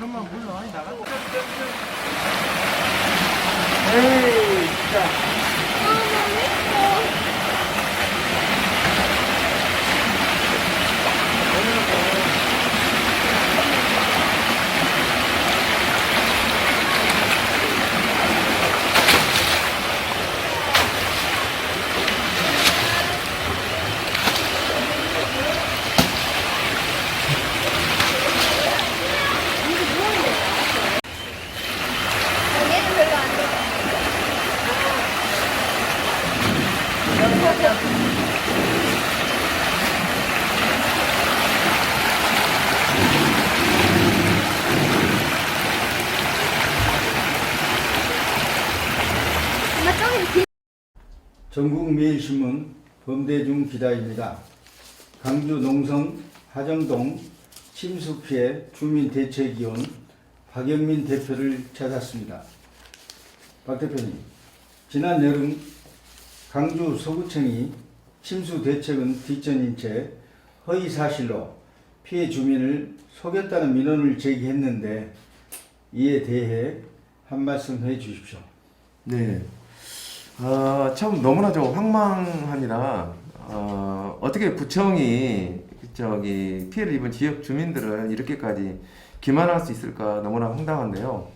그러면 물론 나가. 에이, 진짜. 얘는 별로 안 좋아. 엄마 저기 비- 전국매일신문 범대중 기다입니다. 강주 농성 하정동 침수 피해 주민 대책위원 박영민 대표를 찾았습니다. 박 대표님, 지난 여름 강주 서구청이 침수 대책은 뒷전인 채 허위 사실로 피해 주민을 속였다는 민원을 제기했는데 이에 대해 한 말씀 해 주십시오. 네. 아, 참 너무나 좀 황망합니다. 어, 어떻게 구청이 저기 피해를 입은 지역 주민들을 이렇게까지 기만할 수 있을까 너무나 황당한데요.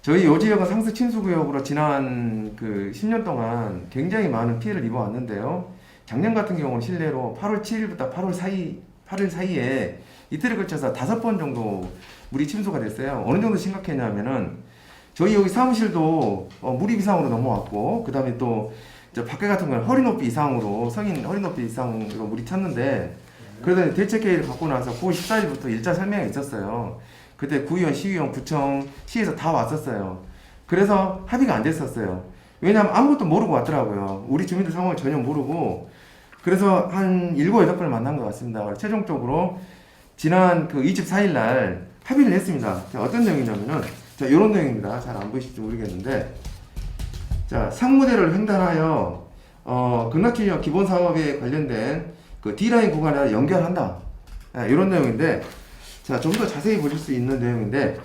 저희 요 지역은 상습 침수 구역으로 지난 그 10년 동안 굉장히 많은 피해를 입어왔는데요. 작년 같은 경우는 실내로 8월 7일부터 8월 사이 8일 사이에 이틀에 걸쳐서 다섯 번 정도 물이 침수가 됐어요. 어느 정도 심각했냐면은 저희 여기 사무실도 어, 무립 이상으로 넘어왔고 그 다음에 또저 밖에 같은 건 허리 높이 이상으로 성인 허리 높이 이상으로 물이 찼는데 그래서 대책 회의를 갖고 나서 9월 14일부터 일자 설명이 있었어요. 그때 구의원, 시의원, 구청, 시에서 다 왔었어요. 그래서 합의가 안 됐었어요. 왜냐하면 아무것도 모르고 왔더라고요. 우리 주민들 상황을 전혀 모르고 그래서 한 7, 8번을 만난 것 같습니다. 최종적으로 지난 그 24일 날 합의를 했습니다. 자, 어떤 내용이냐면은 자, 요런 내용입니다. 잘 안 보이실지 모르겠는데 자, 상무대를 횡단하여 어, 극락지역 기본 사업에 관련된 그 D라인 구간에 연결한다. 아, 이런 내용인데 자, 좀 더 자세히 보실 수 있는 내용인데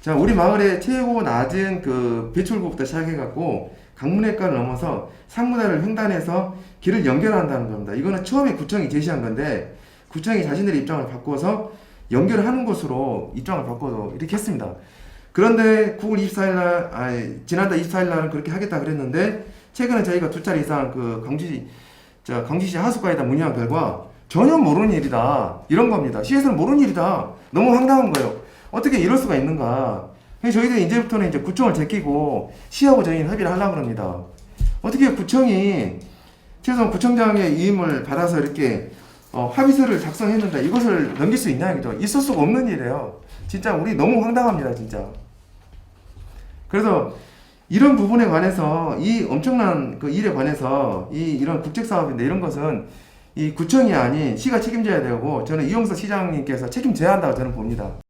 자, 우리 마을의 최고 낮은 그 배출구부터 시작해갖고 강문해가를 넘어서 상무대를 횡단해서 길을 연결한다는 겁니다. 이거는 처음에 구청이 제시한 건데 구청이 자신들의 입장을 바꿔서 연결하는 것으로 입장을 바꿔서 이렇게 했습니다. 그런데 9월 24일 날, 아니, 지난달 24일 날은 그렇게 하겠다 그랬는데, 최근에 저희가 두 차례 이상 그 강주시, 저 강주시 하수과에다 문의한 결과, 전혀 모르는 일이다. 이런 겁니다. 시에서는 모르는 일이다. 너무 황당한 거예요. 어떻게 이럴 수가 있는가. 저희들이 이제부터는 이제 구청을 제끼고, 시하고 저희는 협의를 하려고 합니다. 어떻게 구청이, 최소한 구청장의 위임을 받아서 이렇게, 어, 합의서를 작성했는데 이것을 넘길 수 있냐, 이죠 있을 수가 없는 일이에요. 진짜 우리 너무 황당합니다, 진짜. 그래서 이런 부분에 관해서 이 엄청난 그 일에 관해서 이 이런 국책 사업인데 이런 것은 이 구청이 아닌 시가 책임져야 되고 저는 이용석 시장님께서 책임져야 한다고 저는 봅니다.